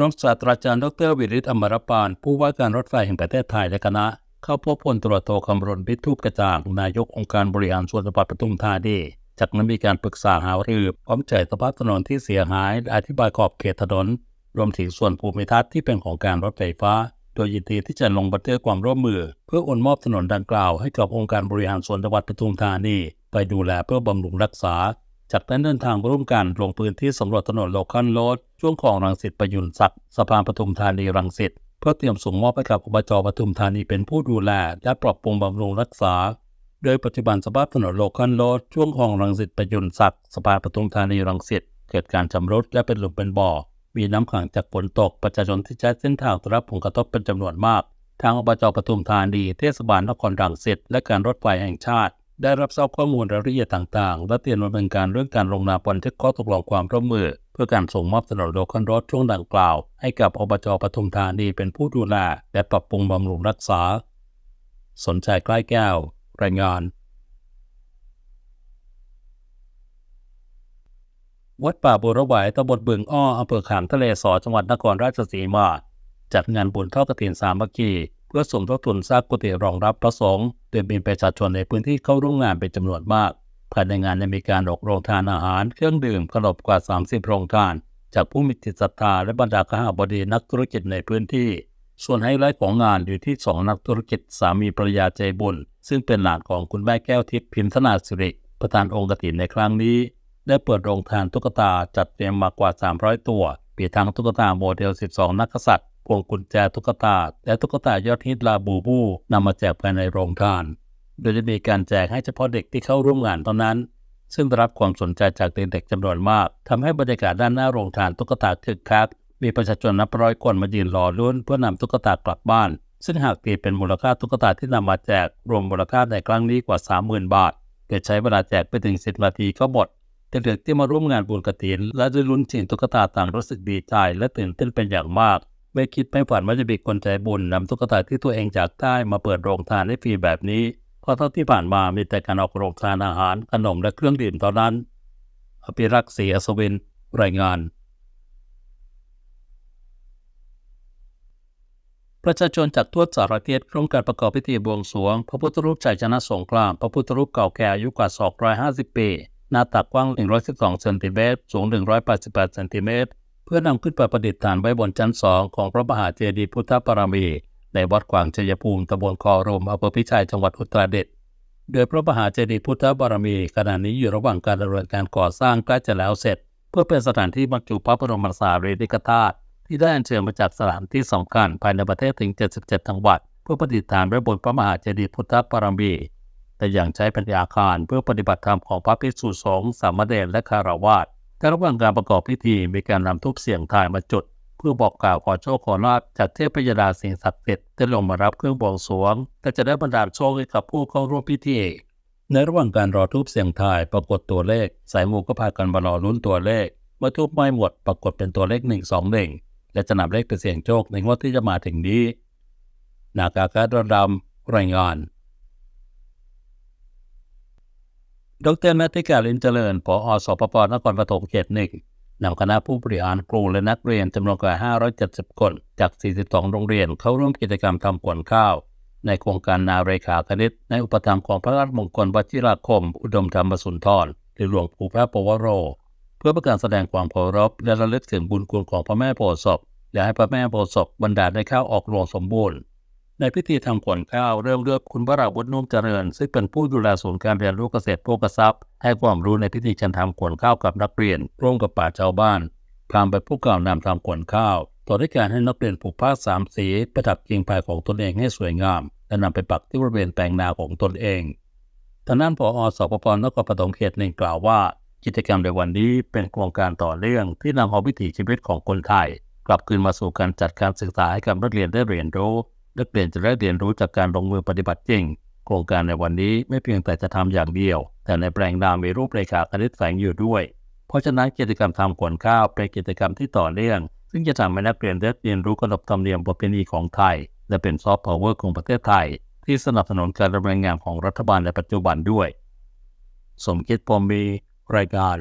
รองศาสตราจารย์ดรวิริศอมรปาน ผู้ว่าการรถไฟแห่งประเทศไทยและคณะ เข้าพบพลตรวจโทคำรณพิทูปกระจ่าง นายกองค์การบริหารส่วนจังหวัดปทุมธานีจากนั้นมีการปรึกษาหารือพร้อมใจสภาพถนนที่เสียหายอธิบายขอบเขตถนน รวมถึงส่วนภูมิทัศน์ที่เป็นของการรถไฟฟ้า โดยยินดีที่จะลงบันทึกความร่วมมือ เพื่อโอนมอบถนนดังกล่าวให้กับองค์การบริหารส่วนจังหวัดปทุมธานีไปดูแลเพื่อบำรุงรักษา จากนั้นเดินทางร่วมกันลงพื้นที่สำรวจถนนโลคัลโรดช่วงของรังสิตประยุนศักดิ์สะพานปทุมธานีรังสิตเพื่อเตรียมส่งมอบให้กับอบจปทุมธานีเป็นผู้ดูแล และปรับปรุงบำรุงรักษา โดยปัจจุบันสภาพถนนโลคัลโรดช่วงของรังสิตประยุนศักดิ์สะพานปทุมธานีรังสิตเกิดการชำรุดและเป็นหลุมเป็นบ่อ มีน้ำขังจากฝนตกประชาชนที่ใช้เส้นทางได้รับผลกระทบเป็นจำนวนมาก ทางอบจปทุมธานีเทศบาลนครรังสิตและการรถไฟแห่งชาติ ได้รับทราบข้อมูลรายละเอียดต่าง ๆ และเตรียมดำเนินการเรื่องการลงนามบันทึกข้อตกลงความร่วมมือ เพื่อการส่งมอบถนนโลคัลโรดช่วงดังกล่าว ให้กับอบจปทุมธานีเป็นผู้ดูแลและปรับปรุงบำรุงรักษา สนใจใกล้แก้ว รายงาน วัดป่าบุรไวายตำบลบึงอ้ออำเภอขามทะเลสอจังหวัดนครราชสีมา จัดงานบุญทอดกฐินสามัคคี เพื่อสมทบทุนสร้างกุฏิรองรับพระสงฆ์โดยมีประชาชนในพื้นที่เข้าร่วมงานเป็นจำนวนมากภายในงานยังมีการออกโรงทานอาหาร เครื่องดื่มขนมกว่า 30 โรงทาน จากผู้มีจิตศรัทธาและบรรดาข้าบดีนักธุรกิจในพื้นที่ ส่วนไฮไลท์ของงานอยู่ที่สองนักธุรกิจสามีภรรยาใจบุญ ซึ่งเป็นหลานของคุณแม่แก้วทิพย์พิมพ์ธนาสิริ ประธานองค์กฐินในครั้งนี้ ได้เปิดโรงทานตุ๊กตาจัดเตรียมมากว่า 300 ตัวปีทั้งตุ๊กตาโมเดล 12 นักกษัตริย์ พวงกุญแจตุ๊กตา และตุ๊กตายอดฮิตลาบูบูนำมาแจกภายในโรงทาน โดยจะมีการแจกให้เฉพาะเด็กที่เข้าร่วมงานเท่านั้น ซึ่งได้รับความสนใจจากเด็กๆจำนวนมากทำให้บรรยากาศด้านหน้าโรงทานตุ๊กตาคึกคัก มีประชาชนนับร้อยคนมายืนรอรุ่นเพื่อนำตุ๊กตากลับบ้าน ซึ่งหากตีเป็นมูลค่าตุ๊กตาที่นำมาแจกรวมมูลค่าในครั้งนี้กว่า 30,000 บาทโดยใช้เวลาแจกไปถึง10นาทีก็หมดเด็กๆที่มาร่วมงานบุญกฐิน และได้ลุ้นชิงตุ๊กตาต่างรู้สึกดีใจและตื่นเต้นเป็นอย่างมาก ไม่คิดไม่ฝันว่าจะมีคนใจบุญนำตุ๊กตาที่ตัวเองอยากได้มาเปิดโรงทานให้ฟรีแบบนี้ เพราะเท่าที่ผ่านมามีแต่การออกโรงทานอาหารขนมและเครื่องดื่มเท่านั้นอภิรักษ์ศรีอศวินรายงาน ประชาชนจากทั่วสารทิศร่วมการประกอบพิธีบวงสรวง พระพุทธรูปชัยชนะสงคราม พระพุทธรูปเก่าแก่อายุกว่า 250 ปี หน้าตักกว้าง 112 เซนติเมตร สูง 188 เซนติเมตร เพื่อนำขึ้นไปประดิษฐานไว้บนชั้นสองของพระมหาเจดีย์พุทธปรมีในวัดกวางชัยภูมิตำบลคอรมอำเภอพิชัยจังหวัดอุตรดิตถ์โดยพระมหาเจดีย์พุทธบารมีขณะนี้อยู่ระหว่างการดำเนินการก่อสร้างใกล้จะแล้วเสร็จ เพื่อเป็นสถานที่บรรจุพระบรมสารีริกธาตุที่ได้อัญเชิญมาจากสถานที่สำคัญภายในประเทศถึง 77 จังหวัด เพื่อประดิษฐานไว้บนพระมหาเจดีย์พุทธบารมี แต่อย่างใช้เป็นอาคารเพื่อปฏิบัติธรรมของพระภิกษุสงฆ์สามเณรและคารวาส แต่ระหว่างการประกอบพิธีมีการนำทุบเสียงทายมาจุด เพื่อบอกกล่าวขอโชคขอลาภจากเทพยดาสิ่งศักดิ์สิทธิ์ที่ลงมารับเครื่องบวงสรวงและจะได้บรรดาลโชคให้กับผู้เข้าร่วมพิธี ในระหว่างการรอทูบเสียงทายปรากฏตัวเลข สายมูก็พากันมารอลุ้นตัวเลข เมื่อทูบไม้หมดปรากฏเป็นตัวเลข1 2 1และจะนำเลขไปเสี่ยงโชคในงวดที่จะมาถึงนี้นากากาดดำรายงาน ดรนัติกาลินเจริญผอสปปนครปฐมเขตหนึ่งนำคณะผู้บริหารครูและนักเรียนจำนวนกว่า 570 คน จาก 42 โรงเรียน เข้าร่วมกิจกรรมทำขวัญข้าว ในโครงการนาเรขาคณิต ในอุปถัมภ์ของพระราชมงคลวชิราคม อุดมธรรมสุนทรหรือหลวงปู่พระปวโร เพื่อประการแสดงความเคารพและระลึกถึงบุญคุณของพระแม่โพธิ์ศพและให้พระแม่โพธิ์ศพบรรดาลได้ข้าวออกรวงสมบูรณ์ ในพิธีทำขวัญข้าวเริ่มด้วยคุณวราวุฒินุ่มเจริญ ซึ่งเป็นผู้ดูแลศูนย์การเรียนรู้เกษตรโภคทรัพย์ ให้ความรู้ในพิธีการทำขวัญข้าวกับนักเรียน ร่วมกับป่าชาวบ้านพรามเป็นผู้กล่าวนำทำขวัญข้าว ต่อด้วยการให้นักเรียนผูกผ้าสามสีประดับกิ่งไผ่ของตนเองให้สวยงาม และนำไปปักที่บริเวณแปลงนาของตนเองทางด้านผอสปปนครปฐมเขตหนึ่งกล่าวว่า กิจกรรมในวันนี้เป็นโครงการต่อเนื่องที่นำเอาวิถีชีวิตของคนไทย กลับคืนมาสู่การจัดการศึกษาให้กับนักเรียนได้เรียนรู้ นักเรียนจะได้เรียนรู้จากการลงมือปฏิบัติจริง โครงการในวันนี้ไม่เพียงแต่จะทำอย่างเดียว แต่ในแปลงนามีรูปเรขาคณิตแฝงอยู่ด้วย เพราะฉะนั้นกิจกรรมทำขวัญข้าวเป็นกิจกรรมที่ต่อเนื่อง ซึ่งจะทำให้นักเรียนได้เรียนรู้ขนบธรรมเนียมประเพณีของไทย และเป็นซอฟต์พาวเวอร์ของประเทศไทย ที่สนับสนุนการดำเนินงานของรัฐบาลในปัจจุบันด้วย สมคิดพรหมมีรายการ